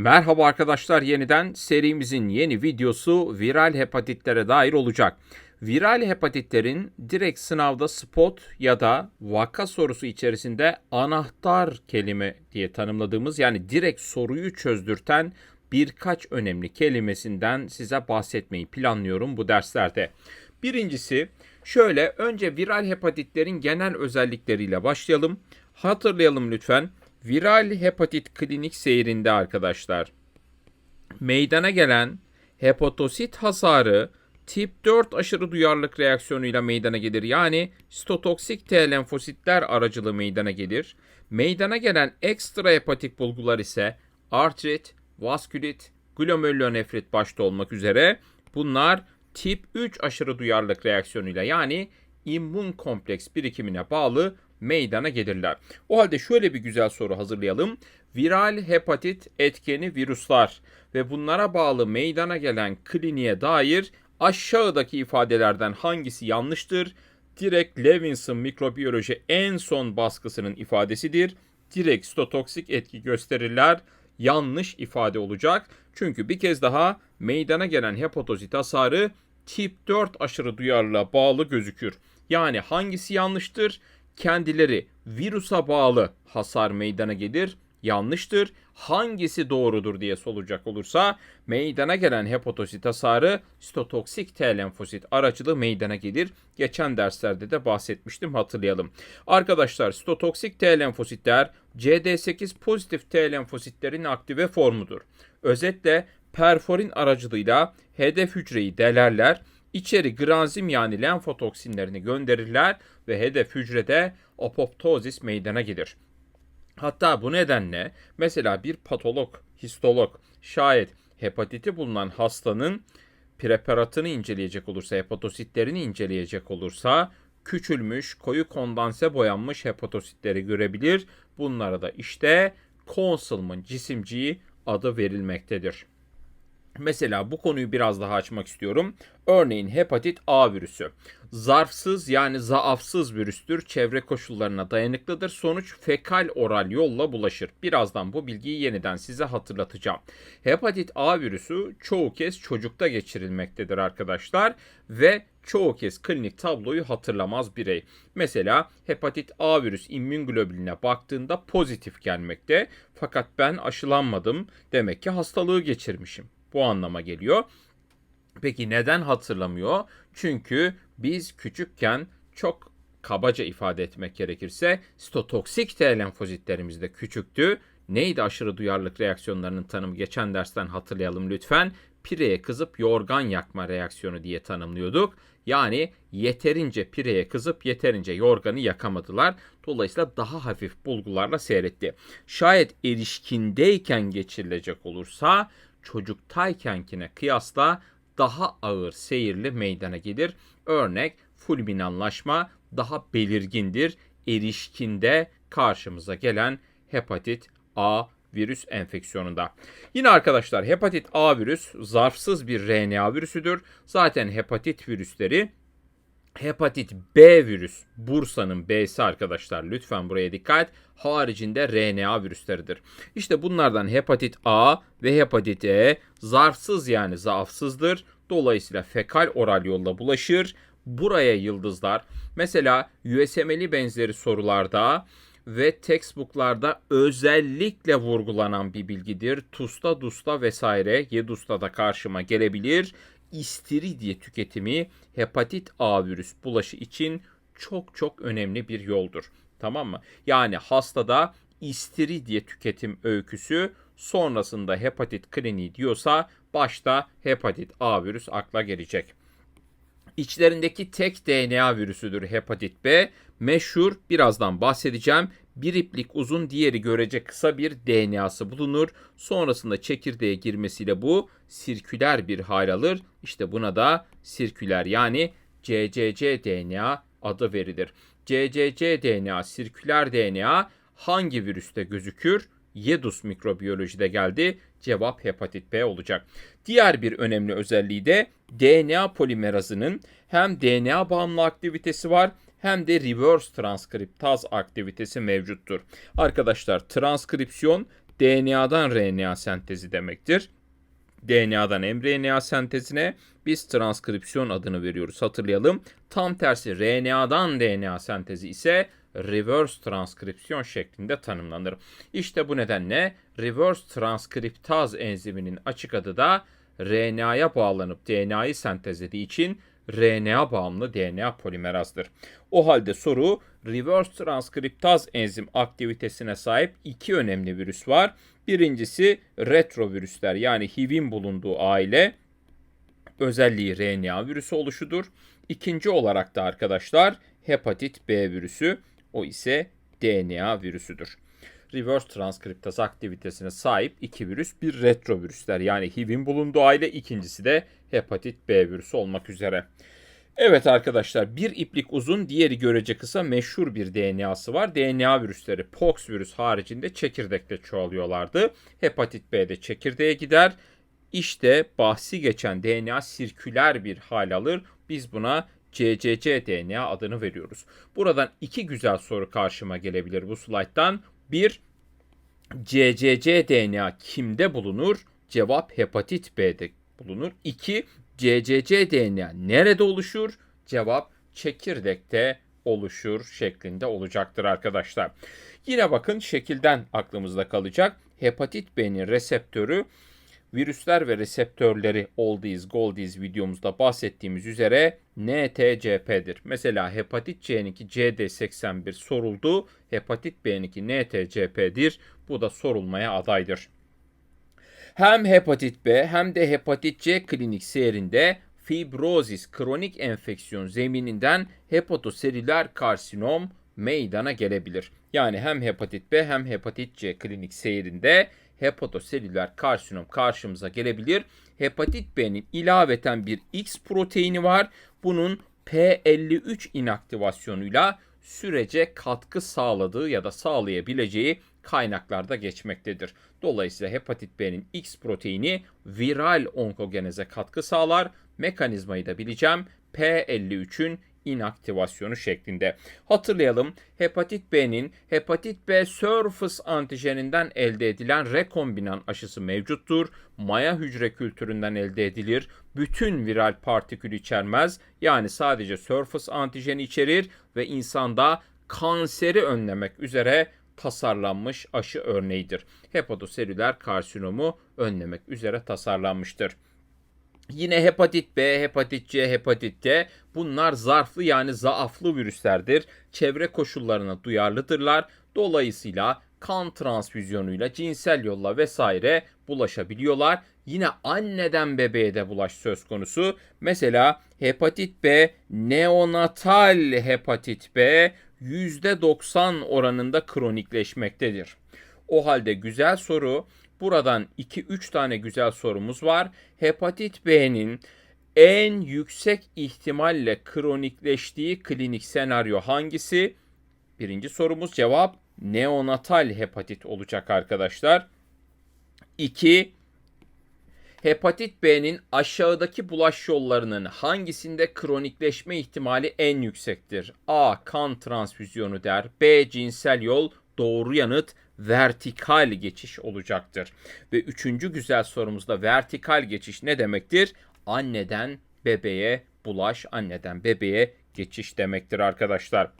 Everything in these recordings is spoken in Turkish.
Merhaba arkadaşlar yeniden serimizin yeni videosu viral hepatitlere dair olacak. Viral hepatitlerin direkt sınavda spot ya da vaka sorusu içerisinde anahtar kelime diye tanımladığımız yani direkt soruyu çözdürten birkaç önemli kelimesinden size bahsetmeyi planlıyorum bu derslerde. Birincisi şöyle önce viral hepatitlerin genel özellikleriyle başlayalım. Hatırlayalım lütfen. Viral hepatit klinik seyrinde arkadaşlar meydana gelen hepatosit hasarı tip 4 aşırı duyarlılık reaksiyonuyla meydana gelir. Yani stotoksik T lenfositler aracılığı meydana gelir. Meydana gelen ekstra hepatik bulgular ise artrit, vaskülit, glomerulonefrit başta olmak üzere bunlar tip 3 aşırı duyarlılık reaksiyonuyla yani immün kompleks birikimine bağlı meydana gelirler. O halde şöyle bir güzel soru hazırlayalım. Viral hepatit etkeni virüsler ve bunlara bağlı meydana gelen kliniğe dair aşağıdaki ifadelerden hangisi yanlıştır? Direkt Levinson mikrobiyoloji en son baskısının ifadesidir. Direkt stotoksik etki gösterirler. Yanlış ifade olacak. Çünkü bir kez daha meydana gelen hepatozit hasarı tip 4 aşırı duyarlılığa bağlı gözükür. Yani hangisi yanlıştır? kendileri virüse bağlı hasar meydana gelir yanlıştır. Hangisi doğrudur diye sorulacak olursa meydana gelen hepatosit hasarı sitotoksik T lenfosit aracılığı meydana gelir. Geçen derslerde de bahsetmiştim hatırlayalım. Arkadaşlar sitotoksik T lenfositler CD8 pozitif T lenfositlerin aktive formudur. Özetle perforin aracılığıyla hedef hücreyi delerler İçeri granzim yani lenfotoksinlerini gönderirler ve hedef hücrede apoptozis meydana gelir. Hatta bu nedenle mesela bir patolog, histolog şayet hepatiti bulunan hastanın preparatını inceleyecek olursa, hepatositlerini inceleyecek olursa küçülmüş, koyu kondanse boyanmış hepatositleri görebilir. Bunlara da işte Consulman cisimciği adı verilmektedir. Mesela bu konuyu biraz daha açmak istiyorum. Örneğin hepatit A virüsü. Zarfsız yani zaafsız virüstür. Çevre koşullarına dayanıklıdır. Sonuç fekal oral yolla bulaşır. Birazdan bu bilgiyi yeniden size hatırlatacağım. Hepatit A virüsü çoğu kez çocukta geçirilmektedir arkadaşlar ve çoğu kez klinik tabloyu hatırlamaz birey. Mesela hepatit A virüs immün globuline baktığında pozitif gelmekte fakat ben aşılanmadım demek ki hastalığı geçirmişim. Bu anlama geliyor. Peki neden hatırlamıyor? Çünkü biz küçükken çok kabaca ifade etmek gerekirse stotoksik T lenfozitlerimiz de küçüktü. Neydi aşırı duyarlılık reaksiyonlarının tanımı geçen dersten hatırlayalım lütfen. Pireye kızıp yorgan yakma reaksiyonu diye tanımlıyorduk. Yani yeterince pireye kızıp yeterince yorganı yakamadılar. Dolayısıyla daha hafif bulgularla seyretti. Şayet erişkindeyken geçirilecek olursa çocuktaykenkine kıyasla daha ağır seyirli meydana gelir. Örnek fulminanlaşma daha belirgindir. Erişkinde karşımıza gelen hepatit A virüs enfeksiyonunda. Yine arkadaşlar hepatit A virüs zarfsız bir RNA virüsüdür. Zaten hepatit virüsleri Hepatit B virüs, Bursa'nın B'si arkadaşlar lütfen buraya dikkat. Haricinde RNA virüsleridir. İşte bunlardan hepatit A ve hepatit E zarfsız yani zaafsızdır. Dolayısıyla fekal oral yolla bulaşır. Buraya yıldızlar mesela USML'i benzeri sorularda ve textbooklarda özellikle vurgulanan bir bilgidir. Tusta, dusta vesaire Yedus'ta da karşıma gelebilir istiridye tüketimi hepatit A virüs bulaşı için çok çok önemli bir yoldur. Tamam mı? Yani hastada istiridye tüketim öyküsü sonrasında hepatit kliniği diyorsa başta hepatit A virüs akla gelecek. İçlerindeki tek DNA virüsüdür hepatit B. Meşhur birazdan bahsedeceğim. Bir iplik uzun diğeri görece kısa bir DNA'sı bulunur. Sonrasında çekirdeğe girmesiyle bu sirküler bir hal alır. İşte buna da sirküler yani CCC DNA adı verilir. CCC DNA, sirküler DNA hangi virüste gözükür? Yedus mikrobiyolojide geldi. Cevap hepatit B olacak. Diğer bir önemli özelliği de DNA polimerazının hem DNA bağımlı aktivitesi var hem de reverse transkriptaz aktivitesi mevcuttur. Arkadaşlar transkripsiyon DNA'dan RNA sentezi demektir. DNA'dan mRNA sentezine biz transkripsiyon adını veriyoruz. Hatırlayalım. Tam tersi RNA'dan DNA sentezi ise reverse transkripsiyon şeklinde tanımlanır. İşte bu nedenle reverse transkriptaz enziminin açık adı da RNA'ya bağlanıp DNA'yı sentezlediği için RNA bağımlı DNA polimerazdır. O halde soru reverse transkriptaz enzim aktivitesine sahip iki önemli virüs var. Birincisi retrovirüsler yani HIV'in bulunduğu aile özelliği RNA virüsü oluşudur. İkinci olarak da arkadaşlar hepatit B virüsü o ise DNA virüsüdür. Reverse transkriptaz aktivitesine sahip iki virüs bir retrovirüsler yani HIV'in bulunduğu aile ikincisi de hepatit B virüsü olmak üzere. Evet arkadaşlar bir iplik uzun diğeri görece kısa meşhur bir DNA'sı var. DNA virüsleri pox virüs haricinde çekirdekte çoğalıyorlardı. Hepatit B'de çekirdeğe gider. İşte bahsi geçen DNA sirküler bir hal alır. Biz buna CCC DNA adını veriyoruz. Buradan iki güzel soru karşıma gelebilir bu slayttan. Bir, CCC DNA kimde bulunur? Cevap hepatit B'de bulunur. İki, CCC DNA nerede oluşur? Cevap çekirdekte oluşur şeklinde olacaktır arkadaşlar. Yine bakın şekilden aklımızda kalacak. Hepatit B'nin reseptörü virüsler ve reseptörleri oldies goldies videomuzda bahsettiğimiz üzere NTCP'dir. Mesela hepatit C'ninki CD81 soruldu. Hepatit B'ninki NTCP'dir. Bu da sorulmaya adaydır. Hem hepatit B hem de hepatit C klinik seyrinde fibrozis kronik enfeksiyon zemininden hepatoselüler karsinom meydana gelebilir. Yani hem hepatit B hem hepatit C klinik seyrinde hepatoselüler karsinom karşımıza gelebilir. Hepatit B'nin ilaveten bir X proteini var. Bunun P53 inaktivasyonuyla sürece katkı sağladığı ya da sağlayabileceği kaynaklarda geçmektedir. Dolayısıyla hepatit B'nin X proteini viral onkogeneze katkı sağlar. Mekanizmayı da bileceğim. P53'ün inaktivasyonu şeklinde. Hatırlayalım hepatit B'nin hepatit B surface antijeninden elde edilen rekombinan aşısı mevcuttur. Maya hücre kültüründen elde edilir. Bütün viral partikül içermez. Yani sadece surface antijeni içerir ve insanda kanseri önlemek üzere tasarlanmış aşı örneğidir. Hepatoselüler karsinomu önlemek üzere tasarlanmıştır. Yine hepatit B, hepatit C, hepatit D bunlar zarflı yani zaaflı virüslerdir. Çevre koşullarına duyarlıdırlar. Dolayısıyla kan transfüzyonuyla, cinsel yolla vesaire bulaşabiliyorlar. Yine anneden bebeğe de bulaş söz konusu. Mesela hepatit B, neonatal hepatit B %90 oranında kronikleşmektedir. O halde güzel soru. Buradan 2-3 tane güzel sorumuz var. Hepatit B'nin en yüksek ihtimalle kronikleştiği klinik senaryo hangisi? Birinci sorumuz cevap neonatal hepatit olacak arkadaşlar. 2. Hepatit B'nin aşağıdaki bulaş yollarının hangisinde kronikleşme ihtimali en yüksektir? A. Kan transfüzyonu der. B. Cinsel yol. Doğru yanıt vertikal geçiş olacaktır. Ve üçüncü güzel sorumuzda vertikal geçiş ne demektir? Anneden bebeğe bulaş, anneden bebeğe geçiş demektir arkadaşlar.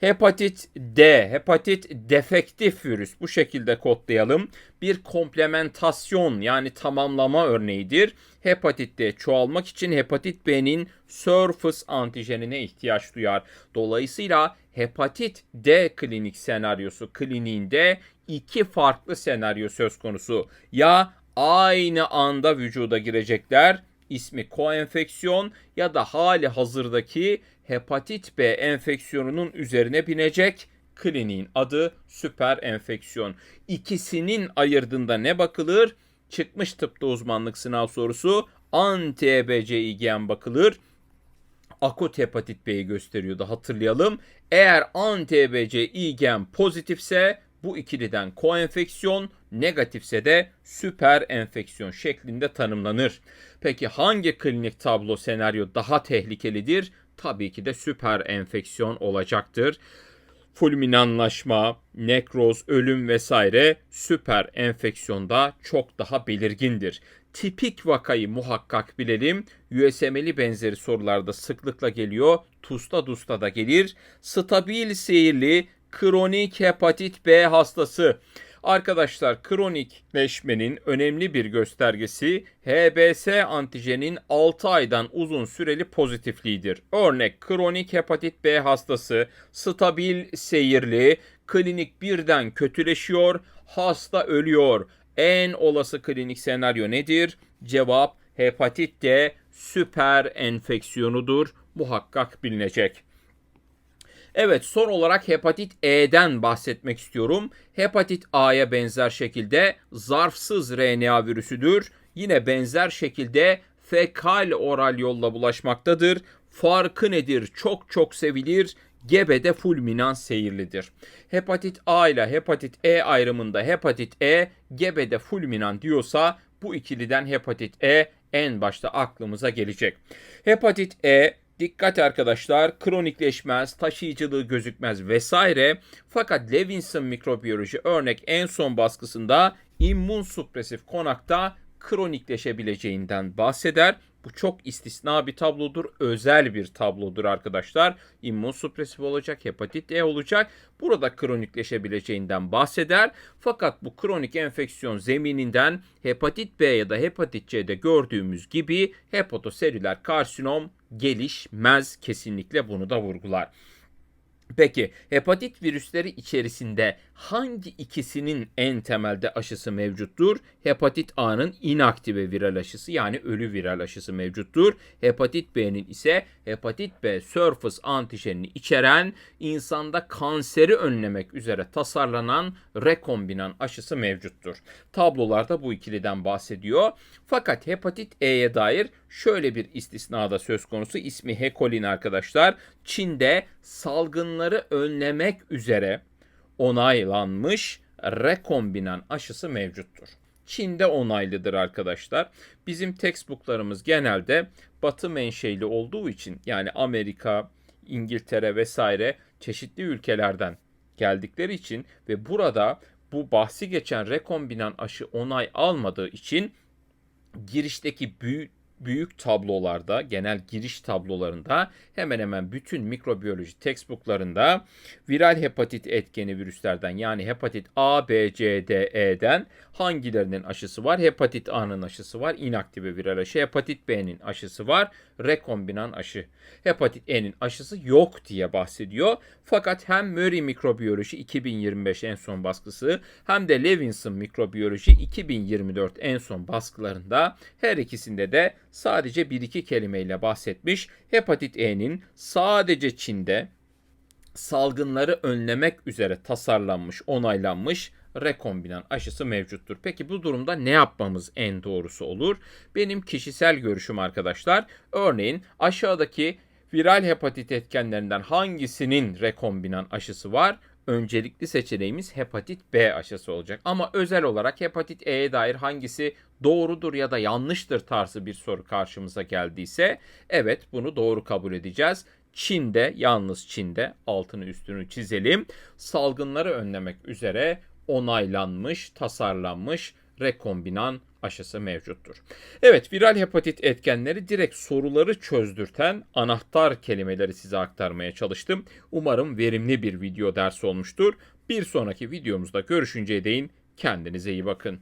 Hepatit D, hepatit defektif virüs bu şekilde kodlayalım. Bir komplementasyon yani tamamlama örneğidir. Hepatit D çoğalmak için hepatit B'nin surface antijenine ihtiyaç duyar. Dolayısıyla hepatit D klinik senaryosu kliniğinde iki farklı senaryo söz konusu. Ya aynı anda vücuda girecekler ismi koenfeksiyon ya da hali hazırdaki hepatit B enfeksiyonunun üzerine binecek. Kliniğin adı süper enfeksiyon. İkisinin ayırdığında ne bakılır? Çıkmış tıpta uzmanlık sınav sorusu anti-EBCİ gen bakılır. Akut hepatit B'yi gösteriyordu hatırlayalım. Eğer anti-EBCİ gen pozitifse bu ikiliden koenfeksiyon, negatifse de süper enfeksiyon şeklinde tanımlanır. Peki hangi klinik tablo senaryo daha tehlikelidir? Tabii ki de süper enfeksiyon olacaktır. fulminanlaşma, nekroz, ölüm vesaire süper enfeksiyonda çok daha belirgindir. Tipik vakayı muhakkak bilelim. USML'i benzeri sorularda sıklıkla geliyor. TUS'ta DUS'ta da gelir. Stabil seyirli kronik hepatit B hastası. Arkadaşlar kronikleşmenin önemli bir göstergesi HBS antijenin 6 aydan uzun süreli pozitifliğidir. Örnek kronik hepatit B hastası stabil seyirli, klinik birden kötüleşiyor, hasta ölüyor. En olası klinik senaryo nedir? Cevap hepatit D süper enfeksiyonudur. Muhakkak bilinecek. Evet son olarak hepatit E'den bahsetmek istiyorum. Hepatit A'ya benzer şekilde zarfsız RNA virüsüdür. Yine benzer şekilde fekal oral yolla bulaşmaktadır. Farkı nedir? Çok çok sevilir. Gebede fulminans seyirlidir. Hepatit A ile hepatit E ayrımında hepatit E gebede fulminant diyorsa bu ikiliden hepatit E en başta aklımıza gelecek. Hepatit E Dikkat arkadaşlar kronikleşmez, taşıyıcılığı gözükmez vesaire. Fakat Levinson mikrobiyoloji örnek en son baskısında immün supresif konakta kronikleşebileceğinden bahseder. Bu çok istisna bir tablodur. Özel bir tablodur arkadaşlar. İmmünosupresif olacak, hepatit E olacak. Burada kronikleşebileceğinden bahseder. Fakat bu kronik enfeksiyon zemininden hepatit B ya da hepatit C'de gördüğümüz gibi hepatoselüler karsinom gelişmez. Kesinlikle bunu da vurgular. Peki hepatit virüsleri içerisinde hangi ikisinin en temelde aşısı mevcuttur? Hepatit A'nın inaktive viral aşısı yani ölü viral aşısı mevcuttur. Hepatit B'nin ise hepatit B surface antijenini içeren insanda kanseri önlemek üzere tasarlanan rekombinan aşısı mevcuttur. Tablolarda bu ikiliden bahsediyor. Fakat hepatit E'ye dair şöyle bir istisnada söz konusu. ismi Hekolin arkadaşlar. Çin'de salgınları önlemek üzere onaylanmış rekombinan aşısı mevcuttur. Çin'de onaylıdır arkadaşlar. Bizim textbooklarımız genelde batı menşeli olduğu için yani Amerika, İngiltere vesaire çeşitli ülkelerden geldikleri için ve burada bu bahsi geçen rekombinan aşı onay almadığı için girişteki büyük büyük tablolarda, genel giriş tablolarında hemen hemen bütün mikrobiyoloji textbooklarında viral hepatit etkeni virüslerden yani hepatit A, B, C, D, E'den hangilerinin aşısı var? Hepatit A'nın aşısı var, inaktive viral aşı. Hepatit B'nin aşısı var, rekombinan aşı. Hepatit E'nin aşısı yok diye bahsediyor. Fakat hem Murray Mikrobiyoloji 2025 en son baskısı hem de Levinson Mikrobiyoloji 2024 en son baskılarında her ikisinde de sadece bir iki kelimeyle bahsetmiş. Hepatit E'nin sadece Çin'de salgınları önlemek üzere tasarlanmış, onaylanmış rekombinan aşısı mevcuttur. Peki bu durumda ne yapmamız en doğrusu olur? Benim kişisel görüşüm arkadaşlar. Örneğin aşağıdaki viral hepatit etkenlerinden hangisinin rekombinan aşısı var? Öncelikli seçeneğimiz hepatit B aşısı olacak. Ama özel olarak hepatit E'ye dair hangisi doğrudur ya da yanlıştır tarzı bir soru karşımıza geldiyse evet bunu doğru kabul edeceğiz. Çin'de yalnız Çin'de altını üstünü çizelim. Salgınları önlemek üzere onaylanmış, tasarlanmış rekombinan aşısı mevcuttur. Evet viral hepatit etkenleri direkt soruları çözdürten anahtar kelimeleri size aktarmaya çalıştım. Umarım verimli bir video dersi olmuştur. Bir sonraki videomuzda görüşünceye değin kendinize iyi bakın.